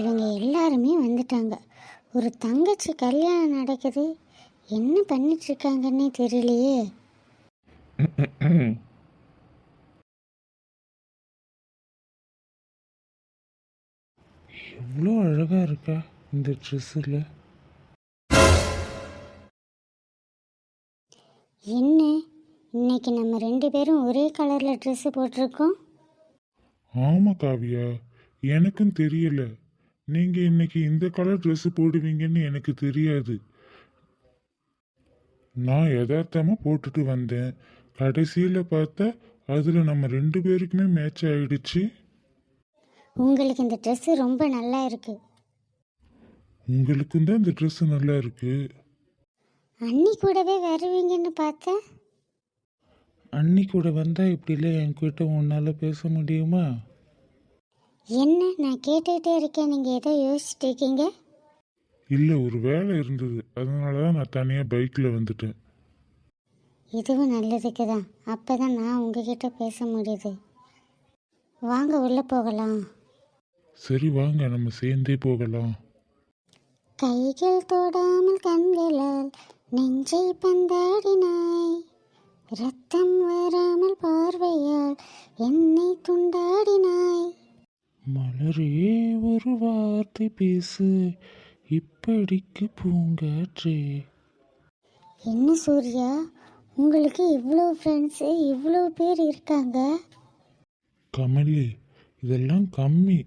இவங்க எல்லாருமே வந்துட்டாங்க. ஒரு தங்கச்சி கல்யாணம் நடக்குது. என்ன பண்ணிட்டு இருக்காங்கன்னே தெரியலையே. எவ்வளோ அழகா இருக்கா இந்த ட்ரெஸ்ஸில் என்ன? இன்னைக்கு நம்ம ரெண்டு பேரும் ஒரே கலரில் ட்ரெஸ்ஸு போட்டிருக்கோம்? ஆமாம் காவியா. எனக்கும் தெரியல. நீங்கள் இன்னைக்கு இந்த கலர் ட்ரெஸ் போடுவீங்கன்னு எனக்கு தெரியாது. நான் யதார்த்தமாக போட்டுட்டு வந்தேன். கடைசியில் பார்த்தா அதில் நம்ம ரெண்டு பேருக்குமே மேட்ச் ஆயிடுச்சு. உங்களுக்கு இந்த ட்ரெஸ்ஸு ரொம்ப நல்லா இருக்கு. உங்களுக்கும் தான் இந்த ட்ரெஸ் நல்லா இருக்கு. அன்னி கூடவே வருவீங்கன்னு பார்த்தேன் அன்னி கூட வந்தால் இப்படிலாம் என்கிட்ட உன்னால் பேச முடியுமா? என்ன நான் கேட்டுக்கிட்டே இருக்கேன். நீங்கள் ஏதோ யோசிச்சுட்டு இருக்கீங்க? இல்லை ஒரு வேலை இருந்தது. அதனால தான் நான் தனியாக பைக்கில் வந்துட்டேன். இதுவும் நல்லதுக்கு தான். அப்போ தான் நான் உங்ககிட்ட பேச முடியுது. வாங்க உள்ளே போகலாம். சரி வாங்க. நம்ம சேர்ந்தே போகலாம். கைகள் தொடாமல் கண்களால் நெஞ்சை பந்தாடினாய். ரத்தம் வராமல் பார்வையால் என்னை துண்டாடினாய். மலரே ஒரு வார்த்தை பேசு இப்படிக்கு பூங்காற்றே. என்ன சூர்யா? உங்களுக்கு இவ்வளோ ஃப்ரெண்ட்ஸு இவ்வளோ பேர் இருக்காங்க. கமலி இதெல்லாம் கம்மி.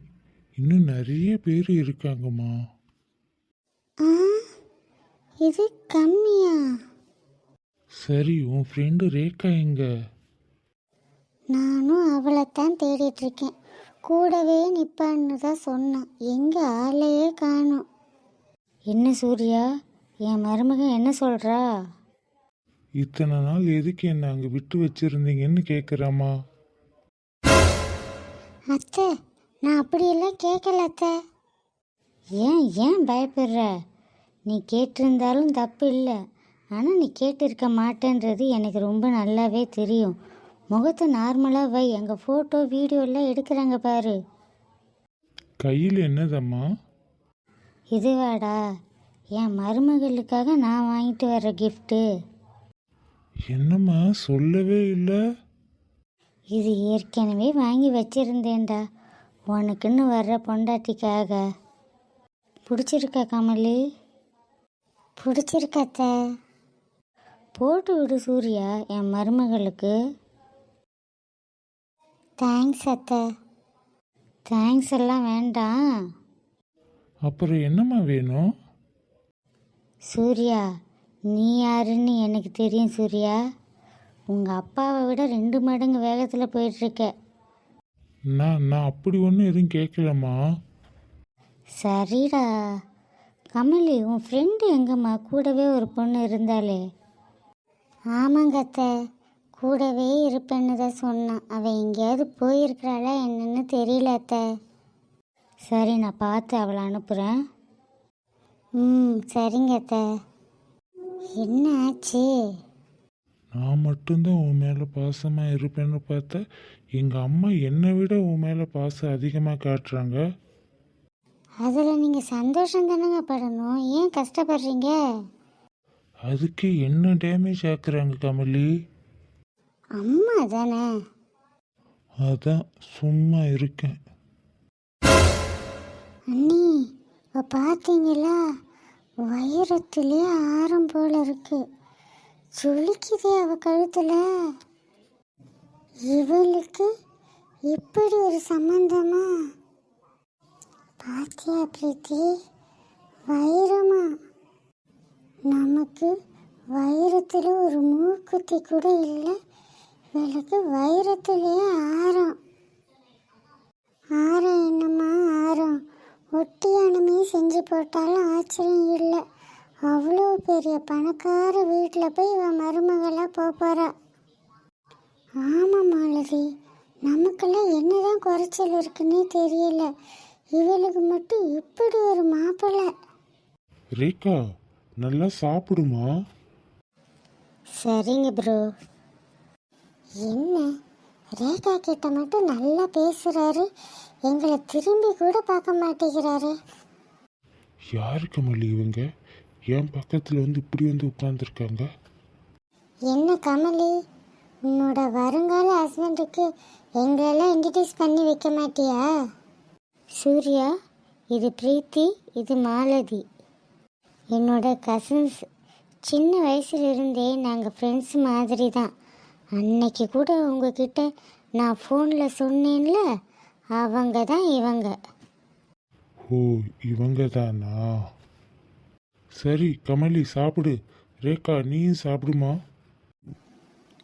இன்னும் நிறைய பேர் இருக்காங்கம்மா. இது கம்மியா? சரி உன் ஃப்ரெண்டு ரேகா எங்க? நானும் அவளைத்தான் தேடிட்டு இருக்கேன். கூடவே நிப்பான்னு தான் சொன்னான். எங்கே ஆளையே காணோம். என்ன சூர்யா? என் மருமகன் என்ன சொல்கிறா இத்தனை நாள் எதுக்கு என்ன அங்கே விட்டு வச்சிருந்தீங்கன்னு கேட்குறாம்மா அத்தை நான் அப்படியெல்லாம் கேட்கல அத்தை. ஏன் ஏன் பயப்படுற? நீ கேட்டிருந்தாலும் தப்பு இல்லை. ஆனால் நீ கேட்டிருக்க மாட்டேன்றது எனக்கு ரொம்ப நல்லாவே தெரியும். முகத்தை நார்மலாக வை. எங்கள் ஃபோட்டோ வீடியோலாம் எடுக்கிறாங்க பாரு. கையில் என்னதம்மா? இதுவாடா என் மருமகளுக்காக நான் வாங்கிட்டு வர்ற கிஃப்ட்டு என்னம்மா சொல்லவே இல்லை. இது ஏற்கனவே வாங்கி வச்சிருந்தேன்டா. உனக்குன்னு வர்ற பொண்டாட்டிக்காக. பிடிச்சிருக்கா கமலி? பிடிச்சிருக்காத்த போட்டு விடு சூர்யா என் மருமகளுக்கு. தேங்க்ஸ் அத்தை. தேங்க்ஸ் எல்லாம் வேண்டாம். அப்புறம் என்னம்மா வேணும்? சூர்யா நீ யாருன்னு எனக்கு தெரியும் சூர்யா. உங்கள் அப்பாவை விட ரெண்டு மடங்கு வேகத்தில் போயிட்டுருக்க. நான் நான் அப்படி ஒன்றும் எதுவும் கேட்கலம்மா. சரிடா. கமலி உன் ஃப்ரெண்டு எங்கம்மா? கூடவே ஒரு பொண்ணு இருந்தாளே ஆமாங்க அத்தை. கூடவே இருப்பேன்னு தான் சொன்னான். அவள் எங்கேயாவது போயிருக்கிறாளா என்னன்னு தெரியல அத்தை. சரி நான் பார்த்து அவளை அனுப்புகிறேன் ம் சரிங்க அத்தை. என்ன ஆச்சு? நான் மட்டும்தான் உன் மேலே பாசமாக இருப்பேன்னு பார்த்தா எங்கள் அம்மா என்னை விட உன் மேலே பாசம் அதிகமாக காட்டுறாங்க. அதில் நீங்கள் சந்தோஷம் தானேங்க படணும். ஏன் கஷ்டப்படுறீங்க? அதுக்கு என்ன டேமேஜ் ஆக்குறாங்க கமலி? அம்மா தானே அதான் சும்மா இருக்கேன். அண்ணி இப்போ பார்த்தீங்களா வைரத்திலே ஆரம் போல இருக்கு. ஜொலிக்குதே அவ கழுத்துல. இவளுக்கு இப்படி ஒரு சம்பந்தமா? பாத்தியா பிரீத்தி? வைரமா? நமக்கு வைரத்தில் ஒரு மூக்குத்தி கூட இல்லை. இவளுக்கு வைரத்திலே ஆரம். ஆரம் என்னம்மா ஆரம்? ஒட்டியானமே செஞ்சு போட்டாலும் ஆச்சரியம் இல்லை. அவ்வளோ பெரிய பணக்கார வீட்டில் போய் இவன் மருமகளாக போக போகிறா ஆமாம் மாலதி நமக்கெல்லாம் என்னதான் குறைச்சல் இருக்குன்னே தெரியல. இவளுக்கு மட்டும் இப்படி ஒரு மாப்பிள்ளை. ரேகா நல்லா சாப்பிடுமா? சரிங்க ப்ரோ என்ன? ரேகா கிட்ட மட்டும் நல்லா பேசுறாரு. எங்களை திரும்பி கூட பார்க்க மாட்டேங்கிறாரு. யாரு கமலி இவங்க? என் பக்கத்தில் வந்து இப்படி வந்து உட்காந்துருக்காங்க என்ன கமலி? உன்னோட வருங்கால ஹஸ்பண்டுக்கு எங்களெல்லாம் இன்ட்ரடியூஸ் பண்ணி வைக்க மாட்டியா? சூர்யா இது பிரீத்தி இது மாலதி. என்னோட கசின்ஸ் சின்ன வயசுலேருந்தே நாங்கள் ஃப்ரெண்ட்ஸ் மாதிரி தான் அன்னைக்கு கூட உங்ககிட்ட நான் ஃபோனில் சொன்னேன்ல அவங்க தான் இவங்க. ஓ இவங்க தானா? சரி கமலி சாப்பிடு. ரேகா நீயும் சாப்பிடுமா?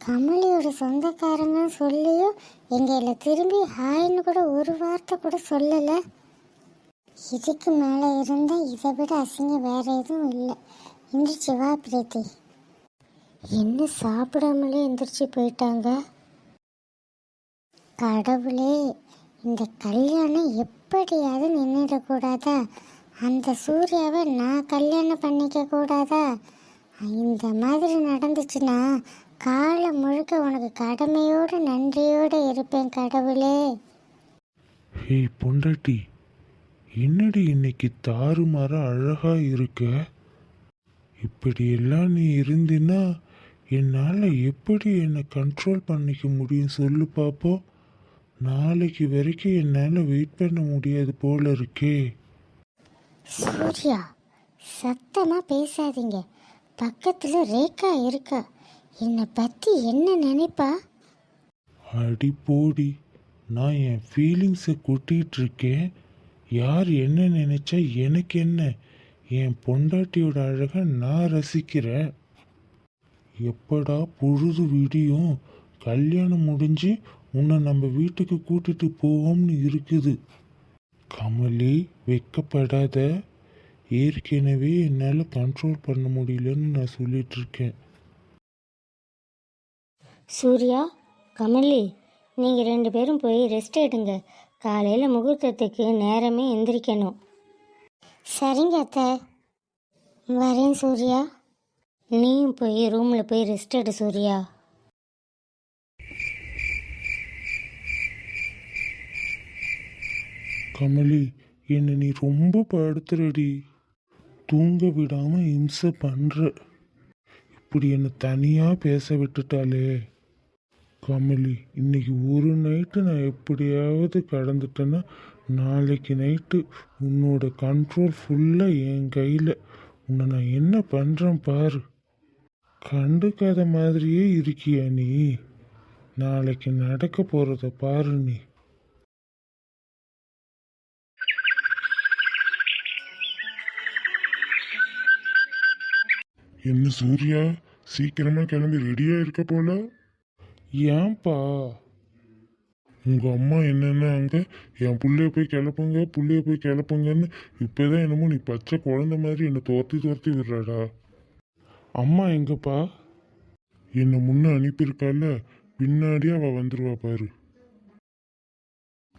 கமலியோட சொந்தக்காரங்க சொல்லியும் எங்களை திரும்பி ஹாய்னு கூட ஒரு வார்த்தை கூட சொல்லலை. இதுக்கு மேலே இருந்தால் இதை விட அசிங்கம் வேற எதுவும் இல்லை. எந்திரிச்சு வா பிரீத்தி. என்ன சாப்பிடாமலே எந்திரிச்சு போயிட்டாங்க? கடவுளே இந்த கல்யாணம் எப்படியாவது நின்றுடக்கூடாதா அந்த சூர்யாவை நான் கல்யாணம் பண்ணிக்க கூடாதா? இந்த மாதிரி நடந்துச்சுன்னா காலம் முழுக்க உனக்கு கடமையோடு நன்றியோடு இருப்பேன் கடவுளே. ஹே பொண்டாட்டி என்னடி இன்னைக்கு தாறுமாற அழகா இருக்க? இப்படியெல்லாம் நீ இருந்தினா என்னால் எப்படி என்னை கண்ட்ரோல் பண்ணிக்க முடியும் சொல்லு பாப்போம் நாளைக்கு வரைக்கும் என்னால் வெயிட் பண்ண முடியாது போல இருக்கே. சூர்யா சத்தமா பேசாதீங்க. பக்கத்துல ரேகா இருக்கா. என்னை பத்தி என்ன நினைப்பா? அடி போடி நான் என் ஃபீலிங்ஸை கொட்டிகிட்டு இருக்கேன். யார் என்ன நினைச்சா எனக்கு என்ன? என் பொண்டாட்டியோட அழகை நான் ரசிக்கிறேன். எப்படா பொழுது விடியும்? கல்யாணம் முடிஞ்சு உன்னை நம்ம வீட்டுக்கு கூட்டிட்டு போவோம்னு இருக்குது. கமலி வெக்கப்படாத. ஏற்கனவே என்னால் கண்ட்ரோல் பண்ண முடியலன்னு நான் சொல்லிட்டு இருக்கேன். சூர்யா கமலி நீங்கள் ரெண்டு பேரும் போய் ரெஸ்ட் எடுங்க. காலையில் முகூர்த்தத்துக்கு நேரமே எந்திரிக்கணும். சரிங்க அத்தை. வரேன் சூர்யா. நீயும் போய் ரூமில் போய் ரெஸ்ட் எடு சூர்யா. கமலி என்னை நீ ரொம்ப படுத்துறடி. தூங்க விடாம இம்சை பண்ற. இப்படி என்னை தனியா பேச விட்டுட்டாலே கமலி இன்னைக்கு ஒரு நைட்டு நான் எப்படியாவது கடந்துட்டேன்னா நாளைக்கு நைட்டு உன்னோட கண்ட்ரோல் ஃபுல்லாக என் கையில். உன்னை நான் என்ன பண்ணுறேன் பாரு. கண்டுக்காத மாதிரியே இருக்கியா நீ? நாளைக்கு நடக்க போகிறத பாரு நீ. என்ன சூர்யா? சீக்கிரமா கிளம்பி ரெடியா இருக்க போல? ஏன்பா? உங்க அம்மா என்னென்ன அங்க என் புள்ளைய போய் கிளப்புங்க புள்ளைய போய் கிளப்புங்கன்னு இப்பதான் என்னமோ நீ பச்சை குழந்தை மாதிரி என்னை துரத்தி துரத்தி விடுறாடா. அம்மா எங்கப்பா? என்னை முன்ன அனுப்பியிருக்கால? பின்னாடியே அவ வந்துருவா பாரு.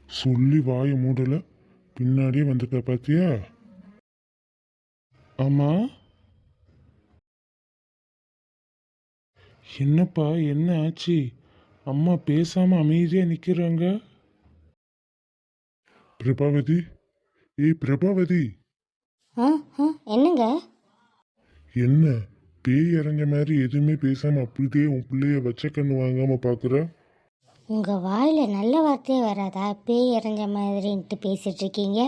சொல்லி வாயை மூடல. பின்னாடியே வந்துட்டா பாத்தியா? அம்மா? என்னப்பா என்ன ஆச்சு? அம்மா பேசாம அமைதியா நிக்கிறாங்க. பிரபாவதி? ஏய் பிரபாவதி! என்னங்க? என்ன? பேய் இறஞ்ச மாதிரி எதுவுமே பேசாம அப்படியே உன் பிள்ளைய வச்ச கண்ணு வாங்காம பாக்குற? உங்கள் வாயில் நல்ல வார்த்தையே வராதா? பேய் இறஞ்ச மாதிரின்ட்டு பேசிட்டு இருக்கீங்க.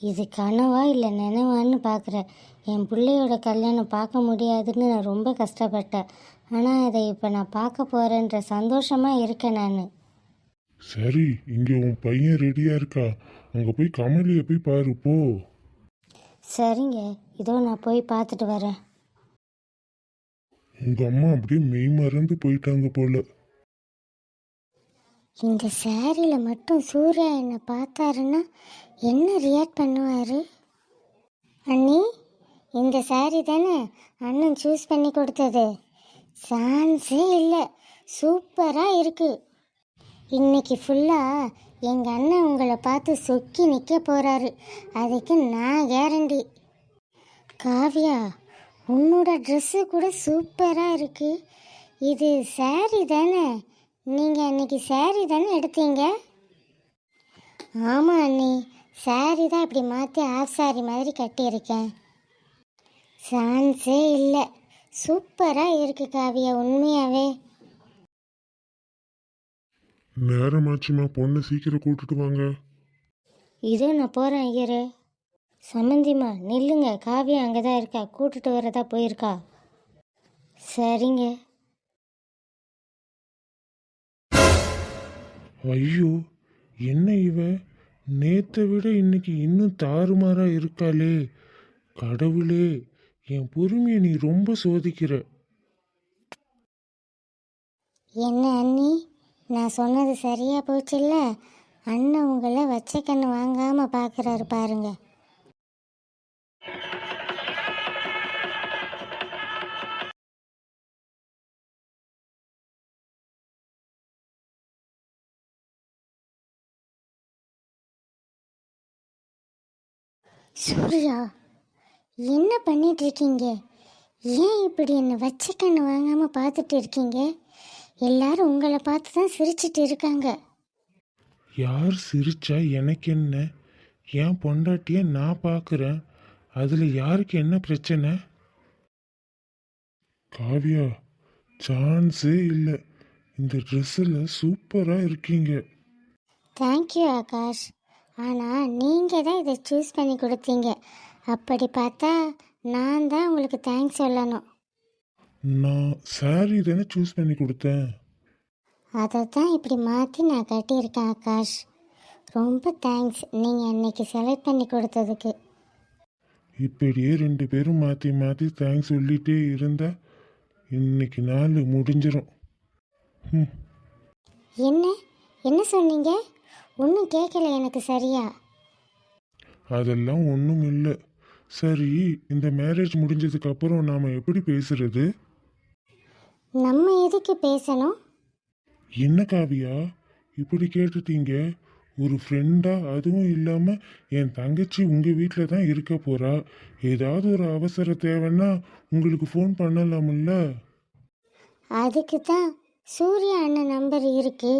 இது கனவா இல்லை நினைவான்னு பார்க்குறேன் என் பிள்ளையோட கல்யாணம் பார்க்க முடியாதுன்னு நான் ரொம்ப கஷ்டப்பட்டேன். ஆனால் அதை இப்போ நான் பார்க்க போகிறேன்ற சந்தோஷமாக இருக்கேன் நான். சரி இங்க உன் பையன் ரெடியா இருக்கா? அங்க போய் கமலிய போய் பாரு போ. சரிங்க. இதோ நான் போய் பார்த்துட்டு வரேன். உங்க அம்மா அப்படியே மெய் மறந்து போயிட்டாங்க போல. இந்த சேரீயில் மட்டும் சூர்யா என்னை பார்த்தாருன்னா என்ன ரியாக்ட் பண்ணுவார்? அண்ணி இந்த சாரி தானே அண்ணன் சூஸ் பண்ணி கொடுத்தது. சான்ஸே இல்லை சூப்பராக இருக்கு. இன்னைக்கு ஃபுல்லாக எங்கள் அண்ணன் உங்களை பார்த்து சொக்கி நிற்க போகிறாரு அதுக்கு நான் கேரண்டி காவ்யா உன்னோட ட்ரெஸ்ஸு கூட சூப்பராக இருக்கு. இது saree தானே? நீங்கள் அன்னைக்கு saree தானே எடுத்தீங்க? ஆமாம் அண்ணி saree தான் இப்படி மாற்றி ஆஃப் saree மாதிரி கட்டியிருக்கேன். சான்ஸே இல்லை. சூப்பராக இருக்கு காவியா உண்மையாகவே நேரமாச்சுமா பொண்ணை சீக்கிரம் கூட்டிட்டு வாங்க. இதோ நான் போகிறேன் ஐயரு சம்மந்திம்மா நில்லுங்க. காவியா அங்கே தான் இருக்கா? கூட்டிட்டு வரதா போயிருக்கா? சரிங்க. ஐயோ என்ன இவ? நேத்தை விட இன்னைக்கு இன்னும் தாறுமாறா இருக்காளே. கடவுளே என் பொறுமையை நீ ரொம்ப சோதிக்கிற. என்ன அண்ணி? நான் சொன்னது சரியா போச்சுல்ல? அண்ணன் உங்களை வச்ச கண்ணு வாங்காம பார்க்குறாரு பாருங்க. சூர்யா என்ன பண்ணிட்டு இருக்கீங்க? ஏன் இப்படி என்னை வச்ச கண்ணு வாங்காம பார்த்துட்டு இருக்கீங்க? எல்லாரும் உங்களை பார்த்து தான் சிரிச்சிட்டு இருக்காங்க. யார் சிரிச்சா எனக்கு என்ன? என் பொண்டாட்டிய நான் பார்க்குறேன். அதில் யாருக்கு என்ன பிரச்சனை? காவியா சான்ஸே இல்லை. இந்த ட்ரெஸ்ஸில் சூப்பராக இருக்கீங்க. Thank you Akash. ஆனால் நீங்கள் தான் இதை சூஸ் பண்ணி கொடுத்தீங்க. அப்படி பார்த்தா நான் தான் உங்களுக்கு தேங்க்ஸ் சொல்லணும். நான் saree தானே சூஸ் பண்ணி கொடுத்தேன். அதை தான் இப்படி மாற்றி நான் கட்டியிருக்கேன் ஆகாஷ். ரொம்ப தேங்க்ஸ் நீங்கள் அன்னைக்கு செலக்ட் பண்ணி கொடுத்ததுக்கு. இப்படியே ரெண்டு பேரும் மாற்றி மாற்றி தேங்க்ஸ் சொல்லிட்டே இருந்தா இன்னைக்கு நாள் முடிஞ்சிடும் என்ன? என்ன சொன்னீங்க? ஒன்றும் கேட்கல எனக்கு சரியா. அதெல்லாம் ஒன்றும் இல்லை. சரி இந்த மேரேஜ் முடிஞ்சதுக்கு அப்புறம் நாம் எப்படி பேசுறது? நம்ம எதுக்கு பேசணும்? என்ன காவியா? இப்படி கேட்டுட்டீங்க. ஒரு ஃப்ரெண்டா அதுவும் இல்லாமல் என் தங்கச்சி உங்கள் வீட்டில் தான் இருக்க போறா. ஏதாவது ஒரு அவசர தேவைன்னா உங்களுக்கு ஃபோன் பண்ணலாம்ல? அதுக்கு தான் சூர்யா அண்ணன் நம்பர் இருக்கு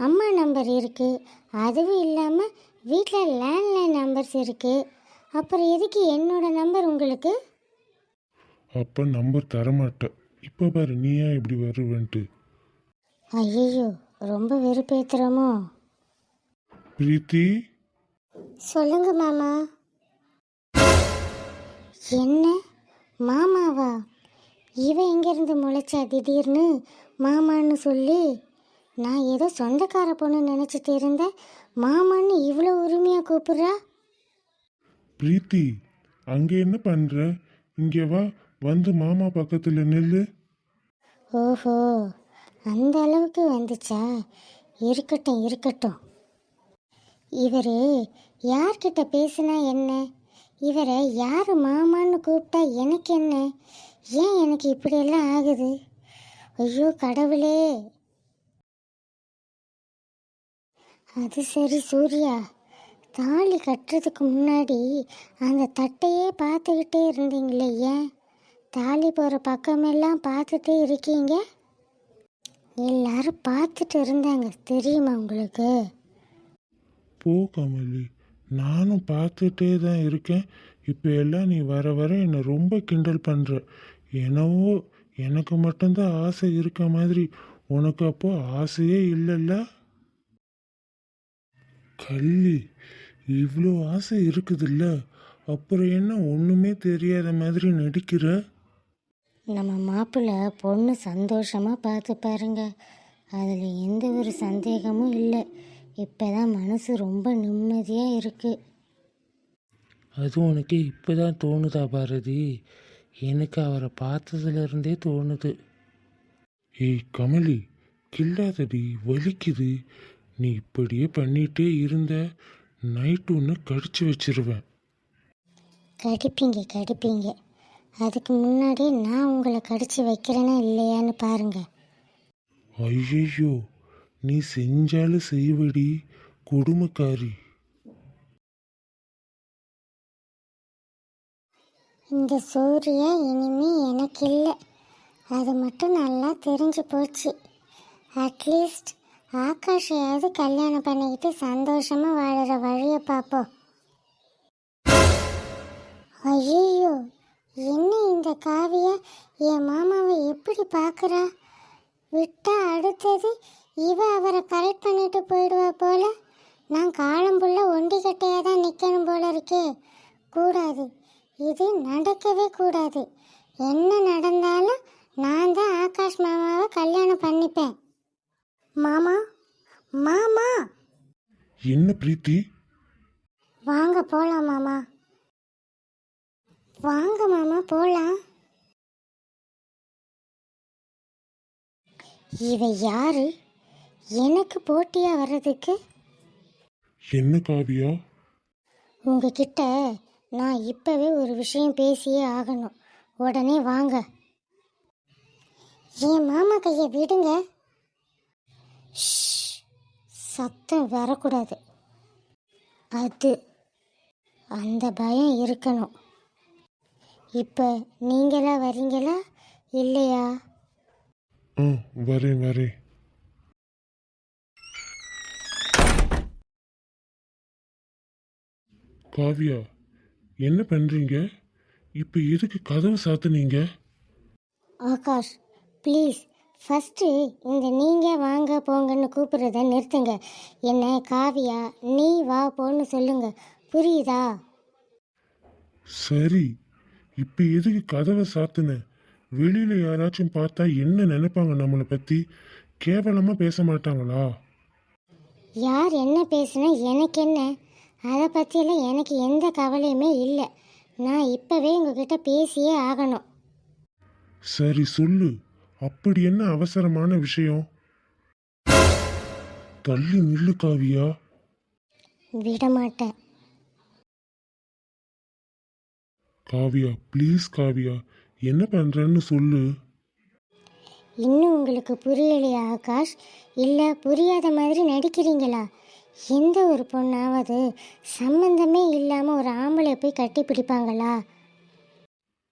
அம்மா நம்பர் இருக்கு அதுவும் இல்லாமல் வீட்டில் லேண்ட்லைன் நம்பர்ஸ் இருக்கு. அப்புறம் எதுக்கு என்னோட நம்பர் உங்களுக்கு? அப்போ நம்பர் தரமாட்டேன் இப்போ பாரு நீயா இப்படி வருவன்ட்டு. ஐயோ ரொம்ப வெறுப்பேத்துறோமோ? பிரீத்தி? சொல்லுங்க மாமா. என்ன? மாமாவா? இவ எங்கேருந்து முளைச்சா திடீர்னு? மாமான்னு சொல்லி. நான் ஏதோ சொந்தக்கார பொண்ணு நினச்சிட்டு இருந்தேன். மாமான்னு இவ்வளோ உரிமையாக கூப்பிட்றா? பிரீத்தி அங்கே என்ன பண்ணுற இங்கே வா வந்து மாமா பக்கத்தில் நில்லு. ஓஹோ அந்த அளவுக்கு வந்துச்சா? இருக்கட்டும் இருக்கட்டும். இவர் யார்கிட்ட பேசினா என்ன? இவரை யார் மாமான்னு கூப்பிட்டா எனக்கு என்ன? ஏன் எனக்கு இப்படியெல்லாம் ஆகுது? ஐயோ கடவுளே. அது சரி சூர்யா. தாலி கட்டுறதுக்கு முன்னாடி அந்த தட்டையே பார்த்துக்கிட்டே இருந்தீங்களே ஏன்? தாலி போகிற பக்கமெல்லாம் பார்த்துட்டே இருக்கீங்க? எல்லாரும் பார்த்துட்டு இருந்தாங்க தெரியுமா உங்களுக்கு? போ கமலி. நானும் பார்த்துட்டே தான் இருக்கேன். இப்போ எல்லாம் நீ வர வர என்னை ரொம்ப கிண்டல் பண்ணுற என்னவோ எனக்கு மட்டும்தான் ஆசை இருக்க மாதிரி. உனக்கு அப்போ ஆசையே இல்லைல்ல? கள்ளி இவ்வளோ ஆசை இருக்குதுல்ல? அப்புறம் என்ன ஒன்றுமே தெரியாத மாதிரி நடிக்கிற? நம்ம மாப்பிள்ளை பொண்ணு சந்தோஷமாக பார்த்து பாருங்க. அதில் எந்த ஒரு சந்தேகமும் இல்லை. இப்போ தான் மனசு ரொம்ப நிம்மதியாக இருக்குது அது உனக்கு இப்போ தான் தோணுதா பாரதி? எனக்கு அவரை பார்த்ததுலேருந்தே தோணுது. ஏய் கமலி கில்லாதடி வலிக்குது. நீ இப்படியே பண்ணிட்டே இருந்த நைட்டு ஒன்று கடிச்சு வச்சிருவேன். கடிப்பீங்க கடிப்பீங்க. அதுக்கு முன்னாடி நான் உங்களை கடிச்சு வைக்கிறேனா இல்லையான்னு பாருங்க. ஐயையோ நீ செஞ்சாலும் செய்வடி கொடுமைக்காரி. இந்த சூரிய இனிமே எனக்கு இல்லை அது மட்டும் நல்லா தெரிஞ்சு போச்சு. அட்லீஸ்ட் ஆகாஷையாவது கல்யாணம் பண்ணிக்கிட்டு சந்தோஷமாக வாழற வழியை பார்ப்போம் ஐயோ என்ன இந்த காவிய? என் மாமாவை எப்படி பார்க்குறா விட்டா அடுத்தது இவ அவரை கரெக்ட் பண்ணிட்டு போயிடுவா போல. நான் காலம்புள்ள ஒண்டிக்கட்டையாக தான் நிற்கணும் போல இருக்கே. கூடாது. இது நடக்கவே கூடாது. என்ன நடந்தாலும் நான் தான் ஆகாஷ் மாமாவை கல்யாணம் பண்ணிப்பேன். மாமா மாமா! என்ன பிரீத்தி? வாங்க போலாம் மாமா. வாங்க மாமா போலாம். இவ யாரு? எனக்கு போட்டியா வர்றதுக்கு? என்ன காவியா? உங்ககிட்ட நான் இப்போவே ஒரு விஷயம் பேசியே ஆகணும். உடனே வாங்க. என் மாமா கையை விடுங்க. சத்தம் வரக்கூடாது. அது அந்த பயம் இருக்கணும். இப்போ நீங்களா வரீங்களா? இல்லையா? ம் வரேன் வரேன். காவியா என்ன பண்றீங்க? இப்போ எதுக்கு கதவு சாத்துனீங்க? ஆகாஷ் ப்ளீஸ் ஃபஸ்ட்டு இந்த நீங்கள் வாங்க போங்கன்னு கூப்பிட்றத நிறுத்துங்க. என்ன காவியா நீ வா போன்னு சொல்லுங்க. புரியுதா? சரி. இப்போ எதுக்கு கதவை சாத்துன? வெளியில யாராச்சும் பார்த்தா என்ன நினைப்பாங்க நம்மளை பத்தி? கேவலமா பேச மாட்டாங்களா? யார் என்ன பேசுனா எனக்கு என்ன? அதை பற்றியெல்லாம் எனக்கு எந்த கவலையுமே இல்லை. நான் இப்போவே உங்ககிட்ட பேசியே ஆகணும். சரி சொல்லு. அப்படி என்ன அவசரமான விஷயம்? தள்ளி நில்லு காவியா. விட மாட்டேன் காவியா ப்ளீஸ் காவியா. என்ன பண்றேன்னு சொல்லு. இன்னும் உங்களுக்கு புரியலையா ஆகாஷ்? இல்லை புரியாத மாதிரி நடிக்கிறீங்களா? எந்த ஒரு பொண்ணாவது சம்பந்தமே இல்லாமல் ஒரு ஆம்பளை போய் கட்டி பிடிப்பாங்களா?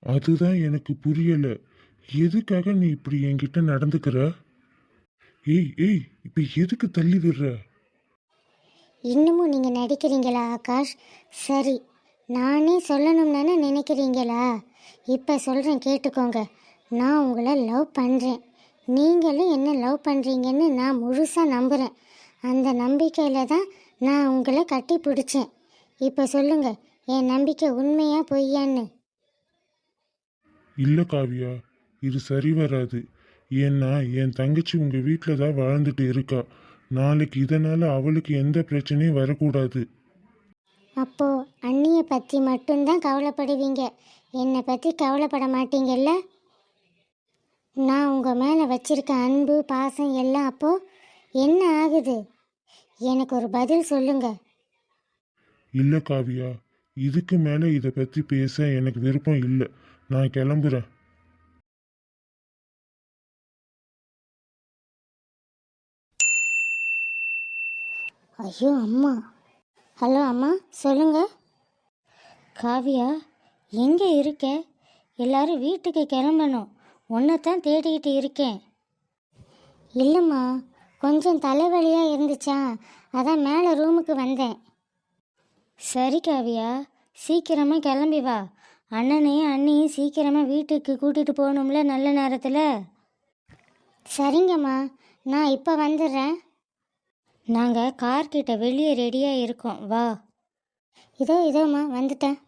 அதுதான் எனக்கு புரியல. எதுக்காக நீ இப்படி என்கிட்ட நடந்துக்கிற? ஏய் ஏய் இப்ப எதுக்கு தள்ளி விடுற? இன்னமும் நீங்கள் நடிக்கிறீங்களா ஆகாஷ்? சரி நானே சொல்லணும் தானே நினைக்கிறீங்களா? இப்போ சொல்கிறேன் கேட்டுக்கோங்க. நான் உங்களை லவ் பண்ணுறேன் நீங்களும் என்ன லவ் பண்ணுறீங்கன்னு நான் முழுசாக நம்புகிறேன் அந்த நம்பிக்கையில் தான் நான் உங்களை கட்டி பிடிச்சேன். இப்போ சொல்லுங்கள் என் நம்பிக்கை உண்மையா பொய்யான்னு? இல்ல காவியா இது சரி வராது. ஏன்னா என் தங்கச்சி உங்க வீட்டில தான் வாழ்ந்துட்டு இருக்கா. நாளைக்கு இதனால அவளுக்கு எந்த பிரச்சனையும் வரக்கூடாது. அப்போ அண்ணியை பற்றி மட்டும்தான் கவலைப்படுவீங்க. என்னை பற்றி கவலைப்பட மாட்டீங்கல்ல? நான் உங்கள் மேலே வச்சிருக்க அன்பு பாசம் எல்லாம் அப்போ என்ன ஆகுது? எனக்கு ஒரு பதில் சொல்லுங்க. இல்ல காவியா இதுக்கு மேல இதை பத்தி பேச எனக்கு விருப்பம் இல்லை. நான் கிளம்புறேன். ஐயோ அம்மா. ஹலோ அம்மா சொல்லுங்க. காவியா எங்கே இருக்க? எல்லாரும் வீட்டுக்கு கிளம்பணும். உன்னைத்தான் தேடிக்கிட்டு இருக்கேன். இல்லைம்மா கொஞ்சம் தலைவலியாக இருந்துச்சா? அதான் மேலே ரூமுக்கு வந்தேன். சரி காவியா சீக்கிரமாக கிளம்பி வா. அண்ணனையும் அண்ணியும் சீக்கிரமாக வீட்டுக்கு கூட்டிகிட்டு போகணும்ல நல்ல நேரத்தில்? சரிங்கம்மா நான் இப்போ வந்துடுறேன். நாங்கள் கார்கிட்ட வெளியே ரெடியாக இருக்கோம். வா. இதோ இதோம்மா வந்துட்டேன்.